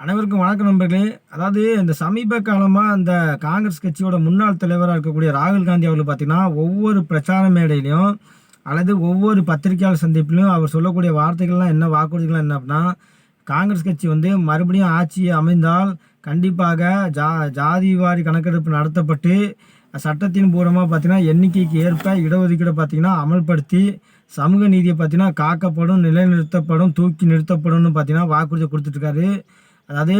அனைவருக்கும் வணக்கம் நண்பர்களே. அதாவது இந்த சமீப காலமாக அந்த காங்கிரஸ் கட்சியோட முன்னாள் தலைவராக இருக்கக்கூடிய ராகுல் காந்தி அவர்கள் பார்த்தீங்கன்னா ஒவ்வொரு பிரச்சார மேடையிலையும் அல்லது ஒவ்வொரு பத்திரிகையாளர் சந்திப்பிலையும் அவர் சொல்லக்கூடிய வார்த்தைகள்லாம் என்ன வாக்குறுதிகள்லாம் என்ன அப்படின்னா காங்கிரஸ் கட்சி வந்து மறுபடியும் ஆட்சி அமைந்தால் கண்டிப்பாக ஜா ஜாதி வாரி கணக்கெடுப்பு நடத்தப்பட்டு சட்டத்தின் பூர்வமாக பார்த்தீங்கன்னா எண்ணிக்கைக்கு ஏற்ப இடஒதுக்கீடு பார்த்தீங்கன்னா அமல்படுத்தி சமூக நீதியை பார்த்தீங்கன்னா காக்கப்படும் நிலைநிறுத்தப்படும் தூக்கி நிறுத்தப்படும்னு பார்த்தீங்கன்னா வாக்குறுதி கொடுத்துட்ருக்காரு அதாவது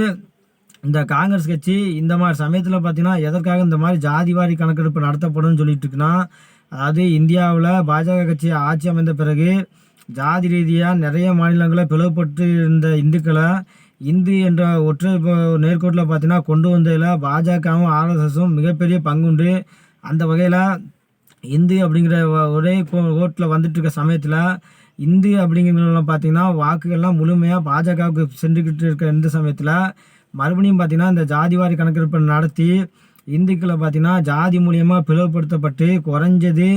இந்த காங்கிரஸ் கட்சி இந்த மாதிரி சமயத்தில் பார்த்தீங்கன்னா எதற்காக இந்த மாதிரி ஜாதி வாரி கணக்கெடுப்பு நடத்தப்படும்னு சொல்லிட்டு இருக்குன்னா அதாவது இந்தியாவில் பாஜக கட்சி ஆட்சி அமைந்த பிறகு ஜாதி ரீதியாக நிறைய மாநிலங்களில் பிளவுபட்டு இருந்த இந்துக்களை இந்து என்ற ஒற்றை நேர்கோட்டில் பார்த்தீங்கன்னா கொண்டு வந்ததில் பாஜகவும் ஆர்எஸ்எஸும் மிகப்பெரிய பங்குண்டு. அந்த வகையில் இந்து அப்படிங்கிற ஒ- ஒரே கோட்டில் வந்துட்டு இருக்க சமயத்தில் இந்து அப்படிங்கிறவங்களாம் பார்த்தீங்கன்னா வாக்குகள்லாம் முழுமையாக பாஜகவுக்கு சென்றுக்கிட்டு இருக்க இந்த சமயத்தில் மறுபடியும் பார்த்தீங்கன்னா இந்த ஜாதிவாரி கணக்கெடுப்பு நடத்தி இந்துக்களை பார்த்தீங்கன்னா ஜாதி மூலியமாக பிளவுபடுத்தப்பட்டு குறைஞ்சது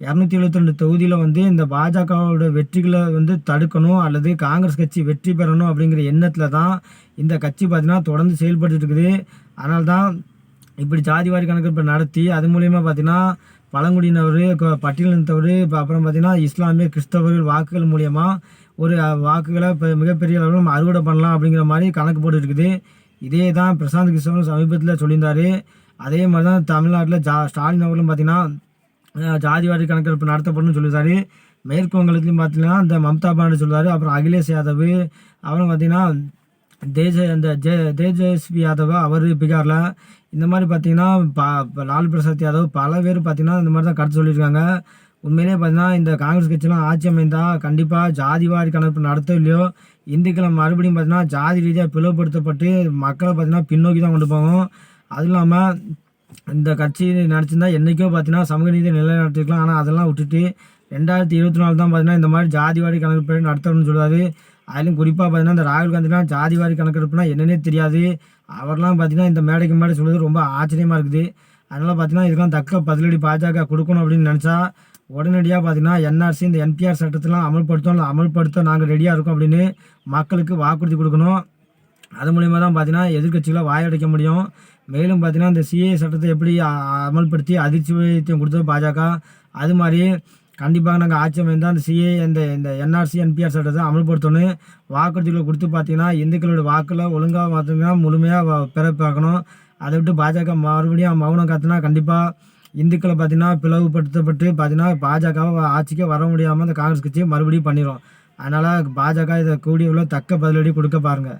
இரநூத்தி எழுபத்தி ரெண்டு தொகுதியில் வந்து இந்த பாஜகவோட வெற்றிகளை வந்து தடுக்கணும் அல்லது காங்கிரஸ் கட்சி வெற்றி பெறணும் அப்படிங்கிற எண்ணத்தில் தான் இந்த கட்சி பார்த்தீங்கன்னா தொடர்ந்து செயல்பட்டு இருக்குது. அதனால்தான் இப்படி ஜாதிவாரி கணக்கெடுப்பு நடத்தி அது மூலயமா பார்த்தீங்கன்னா பழங்குடியினவர் பட்டியல் பட்டியலினத்தவர் இப்போ அப்புறம் பார்த்தீங்கன்னா இஸ்லாமிய கிறிஸ்தவர்கள் வாக்குகள் மூலயமா ஒரு வாக்குகளை இப்போ மிகப்பெரிய அளவில் நம்ம அறுவடை பண்ணலாம் அப்படிங்கிற மாதிரி கணக்கு போட்டு இருக்குது இதே தான் பிரசாந்த் கிருஷ்ணன் சமீபத்தில் சொல்லியிருந்தார். அதே மாதிரி தான் தமிழ்நாட்டில் ஜா ஸ்டாலின் அவர்களும் பார்த்தீங்கன்னா ஜாதிவாரி கணக்கெடுப்பு நடத்தப்படணும்னு சொல்லியிருந்தாரு. மேற்கு வங்கத்துலையும் பார்த்தீங்கன்னா இந்த மம்தா பானர்ஜி சொல்றாரு அப்புறம் அகிலேஷ் யாதவ் அப்புறம் பார்த்தீங்கன்னா தேஜ இந்த ஜே தேஜஸ்வி யாதவ் அவர் பீகாரில். இந்த மாதிரி பார்த்தீங்கன்னா ப லால் பிரசாத் யாதவ் பல பேர் பார்த்தீங்கன்னா இந்த மாதிரி தான் கருத்து சொல்லியிருக்காங்க. உண்மையிலேயே பார்த்தீங்கன்னா இந்த காங்கிரஸ் கட்சிலாம் ஆட்சி அமைந்தால் கண்டிப்பாக ஜாதிவாரி கணக்கு நடத்த இல்லையோ இந்துக்களை மறுபடியும் பார்த்தீங்கன்னா ஜாதி ரீதியாக பிளவுபடுத்தப்பட்டு மக்களை பார்த்தீங்கன்னா பின்னோக்கி தான் கொண்டு போகும். அதுவும் இல்லாமல் இந்த கட்சி நடிச்சிருந்தா என்றைக்கோ பார்த்தீங்கன்னா சமூக நீதி நிலைநாட்டிருக்கலாம் ஆனால் அதெல்லாம் விட்டுட்டு ரெண்டாயிரத்தி இருபத்தி நாலு தான் பார்த்தீங்கன்னா இந்த மாதிரி ஜாதிவாரி கணக்கு நடத்தணும்னு சொல்லுவார் அதிலும் குறிப்பாக பார்த்தீங்கன்னா இந்த ராகுல் காந்திலாம் ஜாதிவாரி கணக்கெடுப்புனா என்னன்னே தெரியாது. அவர்லாம் பார்த்தீங்கன்னா இந்த மேடைக்கு மேடை சொல்கிறது ரொம்ப ஆச்சரியமாக இருக்குது. அதனால் பார்த்தீங்கன்னா இதுக்கெல்லாம் தக்க பதிலடி பாஜக கொடுக்கணும் அப்படின்னு நினச்சா உடனடியாக பார்த்தீங்கன்னா என்ஆர்சி இந்த என்பிஆர் சட்டத்தெலாம் அமல்படுத்தோம் இல்லை அமல்படுத்த நாங்கள் ரெடியாக இருக்கோம் அப்படின்னு மக்களுக்கு வாக்குறுதி கொடுக்கணும். அது மூலிமா தான் பார்த்தீங்கன்னா எதிர்கட்சிகளை வாயடைக்க முடியும். மேலும் பார்த்தீங்கன்னா இந்த சிஏ சட்டத்தை எப்படி அமல்படுத்தி அதிர்ச்சி வைத்தியம் கொடுத்தது பாஜக. அது மாதிரி கண்டிப்பாக நாங்கள் ஆட்சி அமைந்தால் அந்த சிஏ இந்த இந்த என்ஆர்சி என்பிஆர் சட்டத்தை அமல்படுத்தணும் வாக்குறுதிகளை கொடுத்து பார்த்தீங்கன்னா இந்துக்களோட வாக்கில் ஒழுங்காக பார்த்தீங்கன்னா முழுமையாக பெற பார்க்கணும் அதை விட்டு பாஜக மறுபடியும் மௌனம் காத்தினா கண்டிப்பாக இந்துக்களை பார்த்தீங்கன்னா பிளவுபடுத்தப்பட்டு பார்த்தீங்கன்னா பாஜக ஆட்சிக்கே வர முடியாமல் அந்த காங்கிரஸ் கட்சியை மறுபடியும் பண்ணிடும் அதனால் பாஜக இதை கூடிய உள்ள தக்க பதிலடி கொடுக்க பாருங்கள்